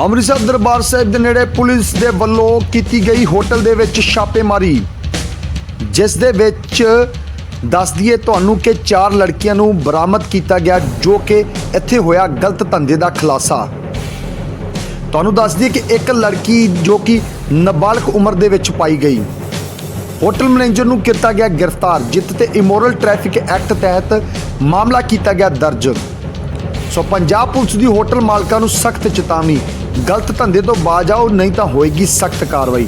ਅੰਮ੍ਰਿਤਸਰ ਦਰਬਾਰ ਸਾਹਿਬ ਦੇ ਨੇੜੇ ਪੁਲਿਸ ਦੇ ਵੱਲੋਂ ਕੀਤੀ ਗਈ ਹੋਟਲ ਦੇ ਵਿੱਚ ਛਾਪੇਮਾਰੀ, ਜਿਸ ਦੇ ਵਿੱਚ ਦੱਸ ਦਈਏ ਤੁਹਾਨੂੰ ਕਿ ਚਾਰ ਲੜਕੀਆਂ ਨੂੰ ਬਰਾਮਦ ਕੀਤਾ ਗਿਆ ਜੋ ਕਿ ਇੱਥੇ ਹੋਇਆ ਗਲਤ ਧੰਦੇ ਦਾ ਖੁਲਾਸਾ। ਤੁਹਾਨੂੰ ਦੱਸ ਦਈਏ ਕਿ ਇੱਕ ਲੜਕੀ ਜੋ ਕਿ ਨਾਬਾਲਗ ਉਮਰ ਦੇ ਵਿੱਚ ਪਾਈ ਗਈ। ਹੋਟਲ ਮੈਨੇਜਰ ਨੂੰ ਕੀਤਾ ਗਿਆ ਗ੍ਰਿਫਤਾਰ, ਜਿੱਤ ਤੇ ਇਮੋਰਲ ਟ੍ਰੈਫਿਕ ਐਕਟ ਤਹਿਤ ਮਾਮਲਾ ਕੀਤਾ ਗਿਆ ਦਰਜ। ਸੋ ਪੰਜਾਬ ਪੁਲਿਸ ਦੀ ਹੋਟਲ ਮਾਲਕਾਂ ਨੂੰ ਸਖਤ ਚੇਤਾਵਨੀ। ਗਲਤ ਧੰਦੇ ਤੋਂ ਬਾਜ ਆਓ, ਨਹੀਂ ਤਾਂ ਹੋਏਗੀ ਸਖਤ ਕਾਰਵਾਈ।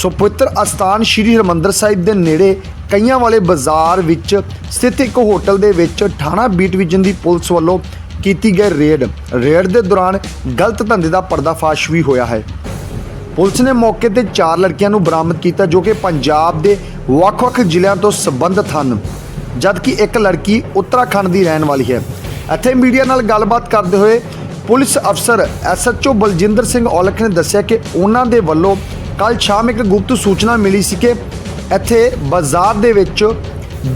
ਸੋ ਪਵਿੱਤਰ ਅਸਥਾਨ ਸ਼੍ਰੀ ਹਰਿਮੰਦਰ ਸਾਹਿਬ ਦੇ ਨੇੜੇ ਕਈਆਂ ਵਾਲੇ ਬਾਜ਼ਾਰ ਵਿੱਚ ਸਥਿਤ ਇੱਕ ਹੋਟਲ ਦੇ ਵਿੱਚ ਥਾਣਾ ਬੀਟ ਵਿਜਨ ਦੀ ਪੁਲਿਸ ਵੱਲੋਂ ਕੀਤੀ ਗਈ ਰੇਡ। ਰੇਡ ਦੇ ਦੌਰਾਨ ਗਲਤ ਧੰਦੇ ਦਾ ਪਰਦਾਫਾਸ਼ ਵੀ ਹੋਇਆ ਹੈ। ਪੁਲਿਸ ਨੇ ਮੌਕੇ ਤੇ ਚਾਰ ਲੜਕੀਆਂ ਨੂੰ ਬਰਾਮਦ ਕੀਤਾ ਜੋ ਕਿ ਪੰਜਾਬ ਦੇ ਵੱਖ-ਵੱਖ ਜ਼ਿਲ੍ਹਿਆਂ ਤੋਂ ਸੰਬੰਧਿਤ ਹਨ। ਜਦਕਿ ਇੱਕ ਲੜਕੀ ਉੱਤਰਾਖੰਡ ਦੀ ਰਹਿਣ ਵਾਲੀ ਹੈ। ਇੱਥੇ ਮੀਡੀਆ ਨਾਲ ਗੱਲਬਾਤ ਕਰਦੇ ਹੋਏ ਪੁਲਿਸ ਅਫਸਰ ਐਸਐਚਓ ਬਲਜਿੰਦਰ ਸਿੰਘ ਔਲਖ ਨੇ ਦੱਸਿਆ ਕਿ ਉਹਨਾਂ ਦੇ ਵੱਲੋਂ ਕੱਲ ਸ਼ਾਮ ਇੱਕ ਗੁਪਤ ਸੂਚਨਾ ਮਿਲੀ ਸੀ ਕਿ ਇੱਥੇ ਬਾਜ਼ਾਰ ਦੇ ਵਿੱਚ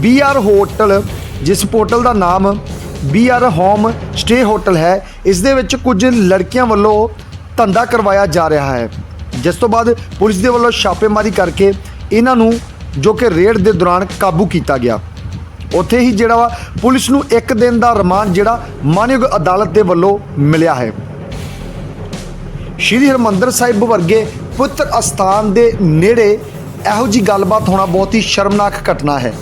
ਬੀਆਰ ਹੋਟਲ, ਜਿਸ ਹੋਟਲ ਦਾ ਨਾਮ ਬੀਆਰ ਹੋਮ ਸਟੇ ਹੋਟਲ ਹੈ, ਇਸ ਦੇ ਵਿੱਚ ਕੁਝ ਲੜਕੀਆਂ ਵੱਲੋਂ ਧੰਦਾ ਕਰਵਾਇਆ ਜਾ ਰਿਹਾ ਹੈ। ਜਿਸ ਤੋਂ ਬਾਅਦ ਪੁਲਿਸ ਦੇ ਵੱਲੋਂ ਛਾਪੇਮਾਰੀ ਕਰਕੇ ਇਹਨਾਂ ਨੂੰ, ਜੋ ਕਿ ਰੇਡ ਦੇ ਦੌਰਾਨ ਕਾਬੂ ਕੀਤਾ ਗਿਆ। ਉੱਥੇ ਹੀ ਜਿਹੜਾ ਵਾ, ਪੁਲਿਸ ਨੂੰ ਇੱਕ ਦਿਨ ਦਾ ਰਿਮਾਂਡ ਜਿਹੜਾ ਮਾਨਯੋਗ ਅਦਾਲਤ ਦੇ ਵੱਲੋਂ ਮਿਲਿਆ ਹੈ। ਸ਼੍ਰੀ ਹਰਮੰਦਰ ਸਾਹਿਬ ਵਰਗੇ ਪੁੱਤਰ ਅਸਥਾਨ ਦੇ ਨੇੜੇ ਇਹੋ ਜੀ ਗੱਲਬਾਤ ਹੋਣਾ ਬਹੁਤ ਹੀ ਸ਼ਰਮਨਾਕ ਘਟਨਾ ਹੈ।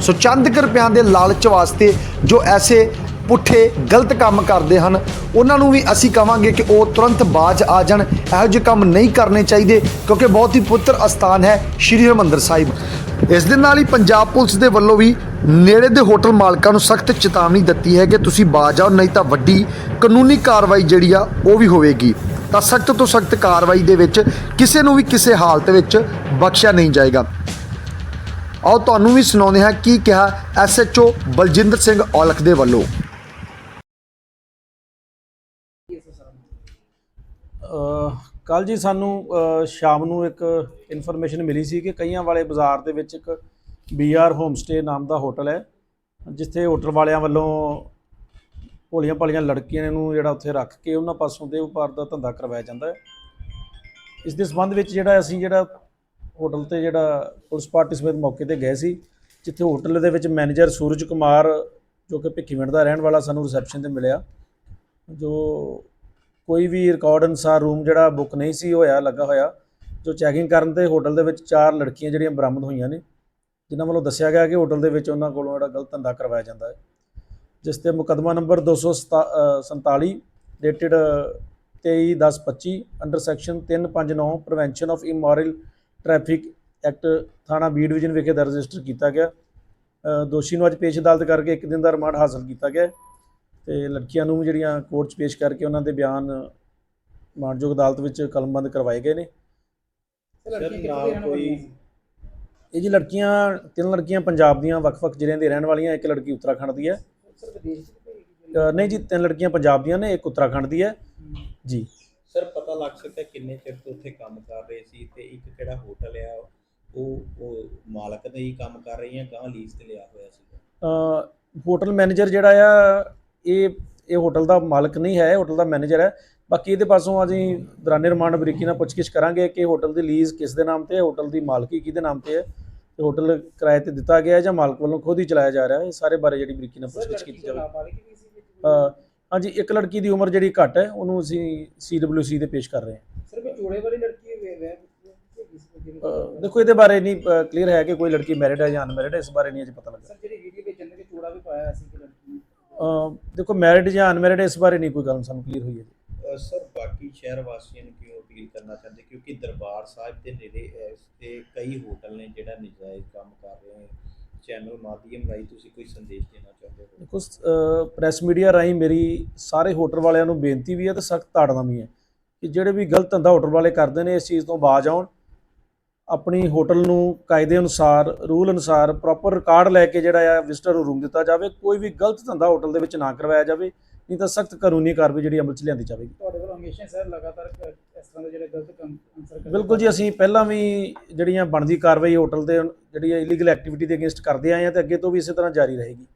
ਸੋ ਚੰਦ ਕੁ ਦੇ ਲਾਲਚ ਵਾਸਤੇ ਜੋ ਐਸੇ ਪੁੱਠੇ, ਗਲਤ ਕੰਮ ਕਰਦੇ ਹਨ, ਉਹਨਾਂ ਨੂੰ ਵੀ ਅਸੀਂ ਕਵਾਂਗੇ ਕਿ ਉਹ ਤੁਰੰਤ ਬਾਜ ਆ ਜਾਣ। ਇਹੋ ਜਿਹੇ ਕੰਮ ਨਹੀਂ ਕਰਨੇ ਚਾਹੀਦੇ, ਕਿਉਂਕਿ ਬਹੁਤ ਹੀ ਪੁੱਤਰ ਅਸਥਾਨ ਹੈ ਸ਼੍ਰੀ ਹਰਿਮੰਦਰ ਸਾਹਿਬ। ਇਸ ਦੇ ਨਾਲ ਹੀ ਪੰਜਾਬ ਪੁਲਿਸ ਦੇ ਵੱਲੋਂ ਵੀ ਨੇੜੇ ਦੇ ਹੋਟਲ ਮਾਲਕਾਂ ਨੂੰ ਸਖਤ ਚੇਤਾਵਨੀ ਦਿੱਤੀ ਹੈ ਕਿ ਤੁਸੀਂ ਬਾਜ ਆਓ, ਨਹੀਂ ਤਾਂ ਵੱਡੀ ਕਾਨੂੰਨੀ ਕਾਰਵਾਈ ਜਿਹੜੀ ਆ, ਉਹ ਵੀ ਹੋਵੇਗੀ। ਤਾਂ ਸਖਤ ਤੋਂ ਸਖਤ ਕਾਰਵਾਈ ਦੇ ਵਿੱਚ ਕਿਸੇ ਨੂੰ ਵੀ ਕਿਸੇ ਹਾਲਤ ਵਿੱਚ ਬਖਸ਼ਿਆ ਨਹੀਂ ਜਾਏਗਾ। ਆਓ ਤੁਹਾਨੂੰ ਵੀ ਸੁਣਾਉਂਦੇ ਹਾਂ ਕੀ ਕਿਹਾ ਐਸਐਚਓ ਬਲਜਿੰਦਰ ਸਿੰਘ ਔਲਖ ਦੇ ਵੱਲੋਂ। ਕੱਲ ਜੀ ਸਾਨੂੰ ਸ਼ਾਮ ਨੂੰ ਇੱਕ ਇਨਫੋਰਮੇਸ਼ਨ ਮਿਲੀ ਸੀ ਕਿ ਕਈਆਂ ਵਾਲੇ ਬਾਜ਼ਾਰ ਦੇ ਵਿੱਚ ਇੱਕ ਬੀਆਰ ਹੋਮ ਸਟੇ ਨਾਮ ਦਾ ਹੋਟਲ ਹੈ, ਜਿੱਥੇ ਹੋਟਲ ਵਾਲਿਆਂ ਵੱਲੋਂ ਭੋਲੀਆਂ ਭਾਲੀਆਂ ਲੜਕੀਆਂ ਨੂੰ ਜਿਹੜਾ ਉੱਥੇ ਰੱਖ ਕੇ ਉਹਨਾਂ ਪਾਸੋਂ ਦੇ ਵਪਾਰ ਦਾ ਧੰਦਾ ਕਰਵਾਇਆ ਜਾਂਦਾ ਹੈ। ਇਸ ਦੇ ਸੰਬੰਧ ਵਿੱਚ ਜਿਹੜਾ ਅਸੀਂ ਜਿਹੜਾ ਹੋਟਲ ਤੇ ਜਿਹੜਾ ਪੁਲਿਸ ਪਾਰਟੀ ਸਮੇਤ ਮੌਕੇ ਤੇ ਗਏ ਸੀ, ਜਿੱਥੇ ਹੋਟਲ ਦੇ ਵਿੱਚ ਮੈਨੇਜਰ ਸੂਰਜ ਕੁਮਾਰ, ਜੋ ਕਿ ਭਿੱਖੀਵਿੰਡ ਦਾ ਰਹਿਣ ਵਾਲਾ, ਸਾਨੂੰ ਰਿਸੈਪਸ਼ਨ ਤੇ ਮਿਲਿਆ। ਜੋ ਕੋਈ ਵੀ ਰਿਕਾਰਡ ਅਨੁਸਾਰ ਰੂਮ ਜਿਹੜਾ ਬੁੱਕ ਨਹੀਂ ਸੀ ਹੋਇਆ, ਲੱਗਾ ਹੋਇਆ, ਜੋ ਚੈਕਿੰਗ ਕਰਨ ਤੇ ਹੋਟਲ ਦੇ ਵਿੱਚ ਚਾਰ ਲੜਕੀਆਂ ਜਿਹੜੀਆਂ ਬਰਾਮਦ ਹੋਈਆਂ ਨੇ, ਜਿਨ੍ਹਾਂ ਵੱਲੋਂ ਦੱਸਿਆ ਗਿਆ ਕਿ ਹੋਟਲ ਦੇ ਵਿੱਚ ਉਹਨਾਂ ਕੋਲੋਂ ਜਿਹੜਾ ਗਲਤ ਧੰਦਾ ਕਰਵਾਇਆ ਜਾਂਦਾ ਹੈ। ਜਿਸ ਤੇ ਮੁਕੱਦਮਾ number 247 dated 23/10/25 under section 359 prevention of immoral traffic act ਥਾਣਾ ਬੀ ਡਿਵੀਜ਼ਨ ਵਿਖੇ ਦਰਜ ਰਜਿਸਟਰ ਕੀਤਾ ਗਿਆ। ਦੋਸ਼ੀ ਨੂੰ ਅੱਜ ਪੇਸ਼ ਅਦਾਲਤ ਕਰਕੇ ਇੱਕ ਦਿਨ ਦਾ ਰਿਮਾਂਡ ਹਾਸਲ ਕੀਤਾ ਗਿਆ ਤੇ ਲੜਕੀਆਂ ਨੂੰ ਜਿਹੜੀਆਂ ਕੋਰਟ 'ਚ ਪੇਸ਼ ਕਰਕੇ ਉਹਨਾਂ ਦੇ ਬਿਆਨ ਮਾਨਯੋਗ ਅਦਾਲਤ ਵਿੱਚ ਕਲਮਬੰਦ ਕਰਵਾਏ ਗਏ ਨੇ। ਇਹ ਜੀ ਲੜਕੀਆਂ ਤਿੰਨ ਲੜਕੀਆਂ ਪੰਜਾਬ ਦੀਆਂ ਵੱਖ-ਵੱਖ ਜ਼ਿਲ੍ਹਿਆਂ ਦੇ ਰਹਿਣ ਵਾਲੀਆਂ ਇੱਕ ਲੜਕੀ ਉੱਤਰਾਖੰਡ ਦੀ ਹੈ। ਸਰ ਵਿਦੇਸ਼ ਅ, ਨਹੀਂ ਜੀ ਤਿੰਨ ਲੜਕੀਆਂ ਪੰਜਾਬ ਦੀਆਂ ਨੇ ਇੱਕ ਉੱਤਰਾਖੰਡ ਦੀ ਹੈ। ਜੀ। ਸਰ ਪਤਾ ਲੱਗ ਸਕਦਾ ਕਿੰਨੇ ਚਿਰ ਤੋਂ ਉੱਥੇ ਕੰਮ ਕਰ ਰਹੇ ਸੀ ਤੇ ਇੱਕ ਕਿਹੜਾ ਹੋਟਲ ਆ ਉਹ ਉਹ ਮਾਲਕ ਨੇ ਹੀ ਕੰਮ ਕਰ ਰਹੀ ਹੈ ਗਾਂ ਲੀਜ਼ ਤੇ ਲਿਆ ਹੋਇਆ ਸੀ ਅ, ਹੋਟਲ ਮੈਨੇਜਰ ਜਿਹੜਾ ਆ ਇਹ ਇਹ ਹੋਟਲ ਦਾ ਮਾਲਕ ਨਹੀਂ ਹੈ ਹੋਟਲ ਦਾ ਮੈਨੇਜਰ ਹੈ। ਬਾਕੀ ਇਹਦੇ ਪਾਸੋਂ ਅਸੀਂ ਦੌਰਾਨੇ ਰਿਮਾਂਡ ਬਰੀਕੀ ਨਾਲ ਪੁੱਛਗਿੱਛ ਕਰਾਂਗੇ ਕਿ ਹੋਟਲ ਦੀ ਲੀਜ਼ ਕਿਸ ਦੇ ਨਾਮ ਤੇ ਹੈ ਹੋਟਲ ਦੀ ਮਾਲਕੀ ਕਿਹਦੇ ਨਾਮ ਤੇ ਹੈ। ਤੇ ਹੋਟਲ ਕਿਰਾਏ ਤੇ ਦਿੱਤਾ ਗਿਆ ਜਾਂ ਮਾਲਕ ਵੱਲੋਂ ਖੁਦ ਹੀ ਚਲਾਇਆ ਜਾ ਰਿਹਾ ਹੈ ਇਹ ਸਾਰੇ ਬਾਰੇ ਜਿਹੜੀ ਬਰੀਕੀ ਨਾਲ ਪੁੱਛਗਿੱਛ ਕੀਤੀ ਜਾਵੇ। ਅ, ਹਾਂਜੀ ਇੱਕ ਲੜਕੀ ਦੀ ਉਮਰ ਜਿਹੜੀ ਘੱਟ ਹੈ ਉਹਨੂੰ ਅਸੀਂ ਸੀਡਬਲਯੂਸੀ ਤੇ ਪੇਸ਼ ਕਰ ਰਹੇ ਹਾਂ। ਸਰ ਕੋਈ ਜੋੜੇ ਵਾਲੀ ਲੜਕੀ ਹੈ ਅ, ਦੇਖੋ ਇਹਦੇ ਬਾਰੇ ਨਹੀਂ ਕਲੀਅਰ ਹੈ ਕਿ ਕੋਈ ਲੜਕੀ ਮੈਰਿਡ ਹੈ ਜਾਂ ਅਨਮੈਰਿਡ ਹੈ ਇਸ ਬਾਰੇ ਨਹੀਂ ਅਜੇ ਪਤਾ ਲੱਗਾ ਸਰ ਜਿਹੜੀ ਵੀਡੀਓ ਵਿੱਚ ਚੱਲਣ ਕੇ ਚੋੜਾ ਵੀ ਪਾਇਆ ਸੀ ਕਿ ਲੜਕੀ ਨੇ। ਅ, ਦੇਖੋ ਮੈਰਿਡ ਜਾਂ ਅਨਮੈਰਿਡ ਇਸ ਬਾਰੇ ਨਹੀਂ ਕੋਈ ਗੱਲ ਸਾਨੂੰ ਕਲੀਅਰ ਹੋਈ ਹੈ ਸਰ ਬਾਕੀ ਸ਼ਹਿਰ ਵਾਸੀਆਂ ਨੂੰ ਕਿਉਂ ਅਪੀਲ ਕਰਨਾ ਚਾਹੁੰਦੇ ਕਿਉਂਕਿ ਦਰਬਾਰ ਸਾਹਿਬ ਦੇ ਨੇੜੇ ਇਸ ਤੇ ਕਈ ਹੋਟਲ ਨੇ ਜਿਹੜਾ ਨਜਾਇਜ਼ ਕੰਮ ਕਰ ਰਹੇ ਨੇ। ਚੈਨਲ ਮਾਧਿਅਮ ਰਾਹੀਂ ਤੁਸੀਂ ਕੋਈ ਸੰਦੇਸ਼ ਦੇਣਾ ਚਾਹੁੰਦੇ ਹੋ? ਦੇਖੋ ਪ੍ਰੈਸ ਮੀਡੀਆ ਰਾਹੀਂ ਮੇਰੀ ਸਾਰੇ ਹੋਟਲ ਵਾਲਿਆਂ ਨੂੰ ਬੇਨਤੀ ਵੀ ਹੈ ਤੇ ਸਖਤ ਤਾੜਨਾ ਵੀ ਹੈ ਕਿ ਜਿਹੜੇ ਵੀ ਗਲਤ ਧੰਦਾ ਹੋਟਲ ਵਾਲੇ ਕਰਦੇ ਨੇ ਇਸ ਚੀਜ਼ ਤੋਂ ਬਾਜ ਆਉਣ। ਆਪਣੀ ਹੋਟਲ ਨੂੰ ਕਾਇਦੇ ਅਨੁਸਾਰ ਰੂਲ ਅਨੁਸਾਰ ਪ੍ਰੋਪਰ ਰਿਕਾਰਡ ਲੈ ਕੇ ਜਿਹੜਾ ਆ ਵਿਜ਼ਟਰ ਨੂੰ ਰੂਮ ਦਿੱਤਾ ਜਾਵੇ। ਕੋਈ ਵੀ ਗਲਤ ਧੰਦਾ ਹੋਟਲ ਦੇ ਵਿੱਚ ਨਾ ਕਰਵਾਇਆ ਜਾਵੇ ਨਹੀਂ ਤਾਂ ਸਖਤ ਕਾਨੂੰਨੀ ਕਾਰਵਾਈ ਜਿਹੜੀ ਅਮਲ 'ਚ ਲਿਆਂਦੀ ਜਾਵੇਗੀ। ਤੁਹਾਡੇ ਵੱਲੋਂ ਹਮੇਸ਼ਾ ਸਰ ਲਗਾਤਾਰ ਕ- ਇਸ ਤਰ੍ਹਾਂ ਦੇ ਜਿਹੜੇ ਗਲਤ ਕੰਮ ਆਨਸਰ ਕਰਦੇ ਬਿਲਕੁਲ ਜੀ ਅਸੀਂ ਪਹਿਲਾਂ ਵੀ ਜਿਹੜੀਆਂ ਬਣਦੀ ਕਾਰਵਾਈ ਹੋਟਲ ਦੇ ਜਿਹੜੀ ਇਲੀਗਲ ਐਕਟੀਵਿਟੀ ਦੇ ਅਗੇਂਸਟ ਕਰਦੇ ਆਏ ਹਾਂ ਤੇ ਅੱਗੇ ਤੋਂ ਵੀ ਇਸੇ ਤਰ੍ਹਾਂ ਜਾਰੀ ਰਹੇਗੀ।